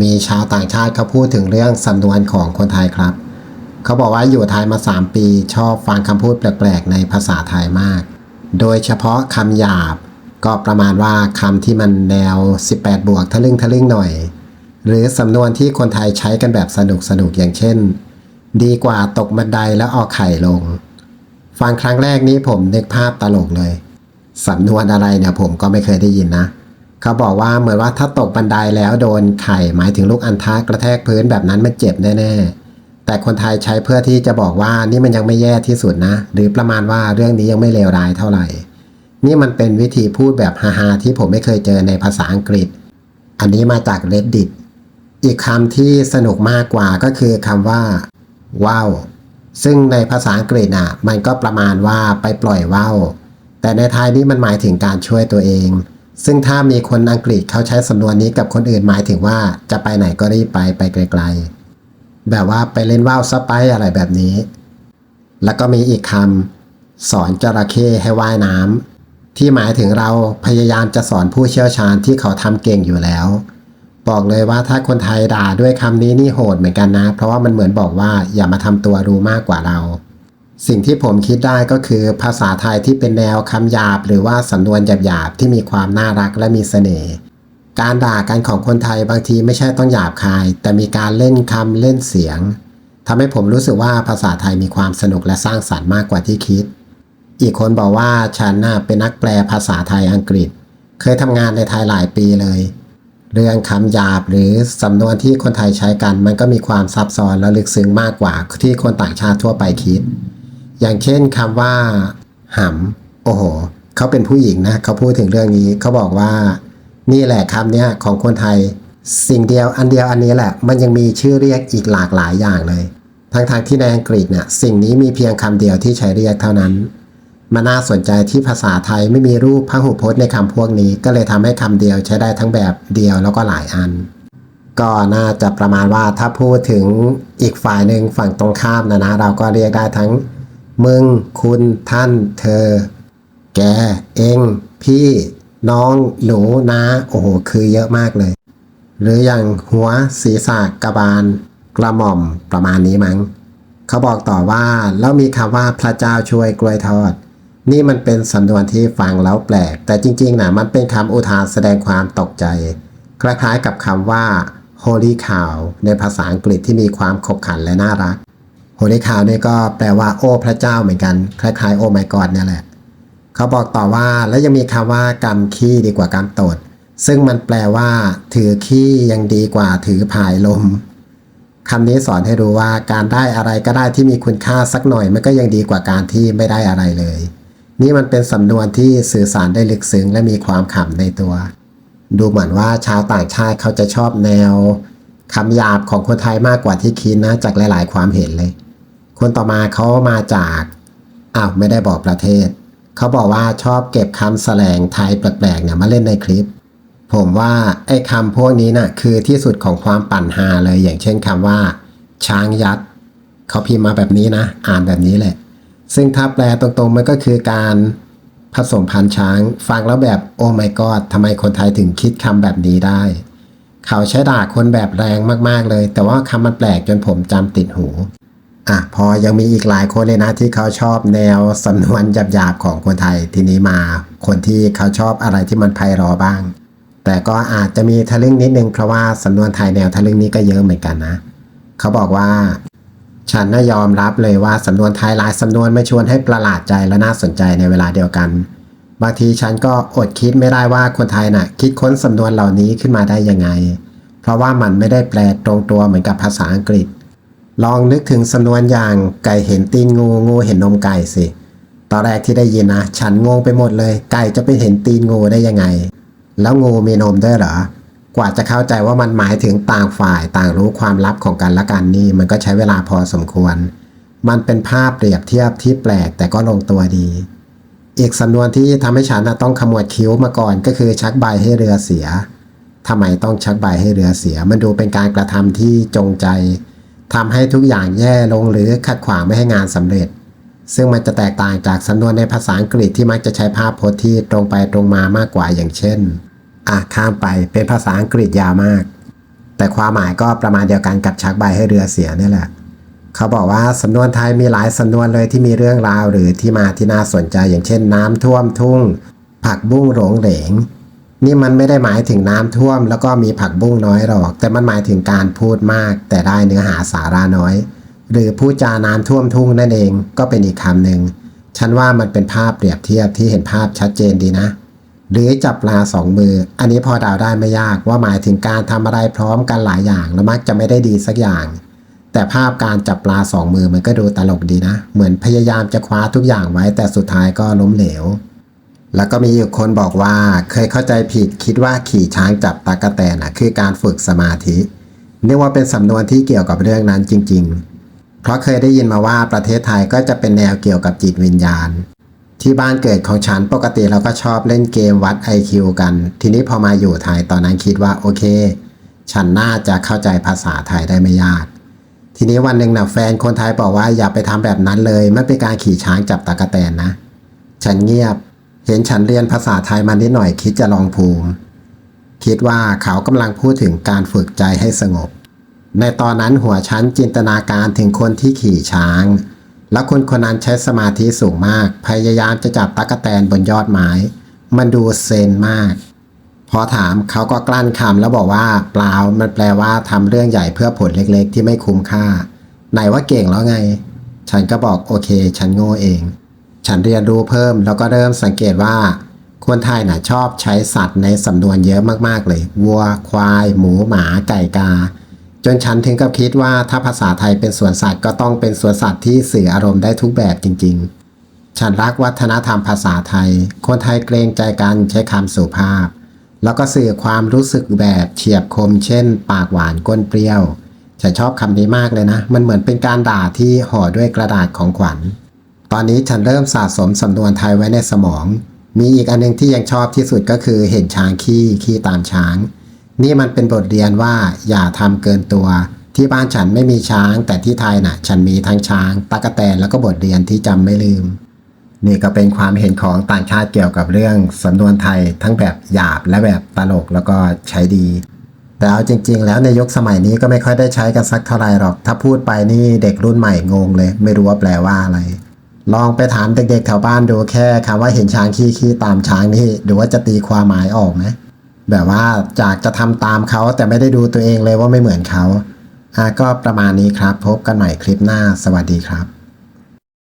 มีชาวต่างชาติเขาพูดถึงเรื่องสำนวนของคนไทยครับ เขาบอกว่าอยู่ไทยมา 3 ปี ชอบฟังคำพูดแปลกๆ ในภาษาไทยมาก โดยเฉพาะคำหยาบ ก็ประมาณว่าคำที่มันแนว 18 บวกทะลึ่งทะลึ่งหน่อย หรือสำนวนที่คนไทยใช้กันแบบสนุกสนุกๆอย่างเช่น ดีกว่าตกบันไดแล้วเอาไข่ลง ฟังครั้งแรกนี้ผมนึกภาพตลกเลยสำนวนอะไรเนี่ยผมก็ไม่เคยได้ยินนะ เขาบอกว่าเหมือนว่าถ้าตกบันไดแล้วโดนไข่หมายถึงลูกอันทะกระแทกพื้นแบบนั้นมันเจ็บแน่ๆ แต่คนไทยใช้เพื่อที่จะบอกว่านี่มันยังไม่แย่ที่สุดนะ หรือประมาณว่าเรื่องนี้ยังไม่เลวร้ายเท่าไหร่ นี่มันเป็นวิธีพูดแบบฮาๆที่ผมไม่เคยเจอในภาษาอังกฤษ อันนี้มาจาก reddit อีกคำที่สนุกมากกว่าก็คือคำว่าว้าวซึ่งในภาษาอังกฤษน่ะ มันก็ประมาณว่าไปปล่อยว่าวแต่ในไทยนี่มันหมายถึงการช่วยตัวเอง ซึ่งถ้ามีคนอังกฤษเขาใช้สำนวนนี้กับคนอื่นหมายถึงว่าจะไปไหนก็รีบไปไปไกลๆ แบบว่าไปเล่นว่าวซะไปอะไรแบบนี้ แล้วก็มีอีกคำสอนจระเข้ให้ว่ายน้ำที่หมายถึงเราพยายามจะสอนผู้เชี่ยวชาญที่เขาทำเก่งอยู่แล้ว บอกเลยว่าถ้าคนไทยด่าด้วยคำนี้นี่โหดเหมือนกันนะ เพราะว่ามันเหมือนบอกว่าอย่ามาทำตัวรู้มากกว่าเรา สิ่งที่ผมคิดได้ก็คือภาษาไทยที่เป็นแนวคำหยาบ หรือว่าสำนวนหยาบๆที่มีความน่ารักและมีเสน่ห์การด่ากันของคนไทยบางทีไม่ใช่ต้องหยาบคาย แต่มีการเล่นคำเล่นเสียงทำให้ผมรู้สึกว่าภาษาไทยมีความสนุกและสร้างสรรค์มากกว่าที่คิด อีกคนบอกว่าฉันน่ะเป็นนักแปลภาษาไทยอังกฤษ เคยทำงานในไทยหลายปีเลย เรื่องคำหยาบหรือสำนวนที่คนไทยใช้กัน มันก็มีความซับซ้อนและลึกซึ้งมากกว่าที่คนต่างชาติทั่วไปคิด อย่างเช่นคำว่าหำโอ้โหเขาเป็นผู้หญิงนะเขาพูดถึงเรื่องนี้เขาบอกว่า นี่แหละคำเนี้ยของคนไทย สิ่งเดียวอันเดียวอันนี้แหละ มันยังมีชื่อเรียกอีกหลากหลายอย่างเลย ทั้งทางที่ในอังกฤษเนี่ยสิ่งนี้มีเพียงคำเดียวที่ใช้เรียกเท่านั้นมันน่าสนใจที่ภาษาไทยไม่มีรูปพหูพจน์ในคำพวกนี้ ก็เลยทำให้คำเดียวใช้ได้ทั้งแบบเดียวแล้วก็หลายอัน ก็น่าจะประมาณว่าถ้าพูดถึงอีกฝ่ายหนึ่งฝั่งตรงข้ามนะนะ เราก็เรียกได้ทั้ง มึง คุณ ท่าน เธอ แก เอง พี่ น้อง หนู นะ โอ้โห คือเยอะมากเลย หรืออย่างหัว ศีรษะกระบาล กระหม่อม ประมาณนี้มั้ง เขาบอกต่อว่า แล้วมีคำว่าพระเจ้าช่วยกล้วยทอด นี่มันเป็นสำนวนที่ฟังแล้วแปลก แต่จริงๆนะมันเป็นคำอุทานแสดงความตกใจ คล้ายๆกับคำว่า holy cow ในภาษาอังกฤษที่มีความขบขันและน่ารัก holy cow นี่ก็แปลว่าโอ้พระเจ้าเหมือนกัน คล้ายๆ โอ้ my god เนี่ยแหละ เขาบอกต่อว่าแล้วยังมีคำว่ากำขี้ดีกว่ากำตด ซึ่งมันแปลว่า ถือขี้ยังดีกว่าถือผายลมคำนี้สอนให้รู้ว่าการได้อะไรก็ได้ที่มีคุณค่าสักหน่อย มันก็ยังดีกว่าการที่ไม่ได้อะไรเลย นี่มันเป็นสำนวนที่สื่อสารได้ลึกซึ้งและมีความขำในตัว ดูเหมือนว่าชาวต่างชาติเขาจะชอบแนวคำหยาบของคนไทยมากกว่าที่คิดนะจากหลาย ๆ ความเห็นเลย คนต่อมาเขามาจากอ้าวไม่ได้บอกประเทศ เขาบอกว่าชอบเก็บคำแสลงไทยแปลกๆเนี่ยมาเล่นในคลิป ผมว่าไอ้คำพวกนี้น่ะคือที่สุดของความปั่นหาเลยอย่างเช่นคำว่า ช้างยัดเขาพิมพ์มาแบบนี้นะ อ่านแบบนี้แหละ ซึ่งถ้าแปลตรงๆมันก็คือการผสมพันธุ์ช้าง ฟังแล้วแบบโอ้ my god ทำไมคนไทยถึงคิดคำแบบนี้ได้ เขาใช้ด่าคนแบบแรงมากๆเลย แต่ว่าคำมันแปลกจนผมจำติดหู อะพอยังมีอีกหลายคนเลยนะที่เขาชอบแนวสำนวนหยาบๆของคนไทยทีนี้มา คนที่เขาชอบอะไรที่มันไพเราะบ้าง แต่ก็อาจจะมีทะลึ่งนิดนึงเพราะว่าสำนวนไทยแนวทะลึ่งนี้ก็เยอะเหมือนกันนะ เขาบอกว่า ฉันน่ายอมรับเลยว่าสำนวนไทยหลายสำนวนไม่ชวนให้ประหลาดใจและน่าสนใจในเวลาเดียวกัน บางทีฉันก็อดคิดไม่ได้ว่าคนไทยน่ะ คิดค้นสำนวนเหล่านี้ขึ้นมาได้ยังไง เพราะว่ามันไม่ได้แปลตรงตัวเหมือนกับภาษาอังกฤษ ลองนึกถึงสำนวนอย่างไก่เห็นตีนงูงูเห็นนมไก่สิ ตอนแรกที่ได้ยินนะ ฉันงงไปหมดเลย ไก่จะไปเห็นตีนงูได้ยังไง แล้วงูมีนมด้วยเหรอ กว่าจะเข้าใจว่ามันหมายถึงต่างฝ่ายต่างรู้ความลับของกันและกันนี่ มันก็ใช้เวลาพอสมควร มันเป็นภาพเปรียบเทียบที่แปลกแต่ก็ลงตัวดี อีกสำนวนที่ทำให้ฉันต้องขมวดคิ้วมาก่อนก็คือชักใบให้เรือเสียทำไมต้องชักใบให้เรือเสีย มันดูเป็นการกระทำที่จงใจ ทำให้ทุกอย่างแย่ลงหรือขัดขวางไม่ให้งานสำเร็จ ซึ่งมันจะแตกต่างจากสำนวนในภาษาอังกฤษที่มักจะใช้ภาพพจน์ที่ตรงไปตรงมามากกว่าอย่างเช่นอะข้ามไปเป็นภาษาอังกฤษยาวมาก แต่ความหมายก็ประมาณเดียวกันกับชักใบให้เรือเสียนี่แหละ เขาบอกว่าสำนวนไทยมีหลายสำนวนเลยที่มีเรื่องราวหรือที่มาที่น่าสนใจอย่างเช่น น้ำท่วมทุ่ง ผักบุ้งโหลงเหลง นี่มันไม่ได้หมายถึงน้ำท่วม แล้วก็มีผักบุ้งน้อยหรอก แต่มันหมายถึงการพูดมาก แต่ได้เนื้อหาสาระน้อย หรือพูดจาน้ำท่วมทุ่งนั่นเองก็เป็นอีกคำหนึ่งฉันว่ามันเป็นภาพเปรียบเทียบที่เห็นภาพชัดเจนดีนะ หรือจับปลาสองมือ อันนี้พอเดาวได้ไม่ยากว่าหมายถึงการทำอะไรพร้อมกันหลายอย่างแล้วมักจะไม่ได้ดีสักอย่าง แต่ภาพการจับปลาสองมือมันก็ดูตลกดีนะ เหมือนพยายามจะคว้าทุกอย่างไว้แต่สุดท้ายก็ล้มเหลว แล้วก็มีอยู่คนบอกว่าเคยเข้าใจผิดคิดว่าขี่ช้างจับตากแตนะคือการฝึกสมาธินึกว่าเป็นสำนวนที่เกี่ยวกับเรื่องนั้นจริง ๆ เพราะเคยได้ยินมาว่าประเทศไทยก็จะเป็นแนวเกี่ยวกับจิตวิญญาณ ที่บ้านเกิดของฉันปกติเราก็ชอบเล่นเกมวัด IQ กัน ทีนี้พอมาอยู่ไทยตอนนั้นคิดว่าโอเค ฉันน่าจะเข้าใจภาษาไทยได้ไม่ยาก ทีนี้วันหนึ่งนะแฟนคนไทยบอกว่าอย่าไปทำแบบนั้นเลยไม่เป็นการขี่ช้างจับตากแตนนะ ฉันเงียบ เห็นฉันเรียนภาษาไทยมานิดหน่อยคิดจะลองภูมิ คิดว่าเขากำลังพูดถึงการฝึกใจให้สงบ ในตอนนั้นหัวฉันจินตนาการถึงคนที่ขี่ช้าง แล้วคนคนนั้นใช้สมาธิสูงมาก พยายามจะจับตะกแตนบนยอดไม้ มันดูเซนมาก พอถามเขาก็กลั้นคำแล้วบอกว่าเปล่ามันแปลว่าทำเรื่องใหญ่เพื่อผลเล็กๆ ที่ไม่คุ้มค่า ไหนว่าเก่งแล้วไง ฉันก็บอกโอเค ฉันโง่เอง ฉันเรียนรู้เพิ่มแล้วก็เริ่มสังเกตว่า คนไทยน่ะชอบใช้สัตว์ในสำนวนเยอะมากๆเลย วัว ควาย หมู หมา ไก่ กา จนฉันถึงกับคิดว่าถ้าภาษาไทยเป็นสวนสัตว์ก็ต้องเป็นสวนสัตว์ที่สื่ออารมณ์ได้ทุกแบบจริง ๆ ฉันรักวัฒนธรรมภาษาไทย คนไทยเกรงใจกันใช้คำสุภาพ แล้วก็สื่อความรู้สึกแบบเฉียบคม เช่น ปากหวานก้นเปรี้ยว ฉันชอบคำนี้มากเลยนะ มันเหมือนเป็นการด่าที่ห่อด้วยกระดาษของขวัญ ตอนนี้ฉันเริ่มสะสมสำนวนไทยไว้ในสมอง มีอีกอันหนึงที่ยังชอบที่สุดก็คือเห็นช้างขี้ขี้ตามช้าง นี่มันเป็นบทเรียนว่าอย่าทำเกินตัว ที่บ้านฉันไม่มีช้าง แต่ที่ไทยน่ะ ฉันมีทั้งช้างตะกแตนแล้วก็บทเรียนที่จำไม่ลืม นี่ก็เป็นความเห็นของต่างชาติเกี่ยวกับเรื่องสำนวนไทยทั้งแบบหยาบและแบบตลกแล้วก็ใช้ดีแต่เอาจริงๆ แล้วในยุคสมัยนี้ก็ไม่ค่อยได้ใช้กันสักเท่าไหร่หรอก ถ้าพูดไปนี่เด็กรุ่นใหม่งงเลย ไม่รู้ว่าแปลว่าอะไร ลองไปถามเด็กๆแถวบ้านดูแค่คำว่าเห็นช้างขี้ขี้ตามช้างนี่ดูว่าจะตีความหมายออกไหมแบบว่าจากจะทำตามเขาแต่ไม่ได้ดูตัวเองเลยว่าไม่เหมือนเขาอะก็ประมาณนี้ครับ พบกันใหม่คลิปหน้า สวัสดีครับ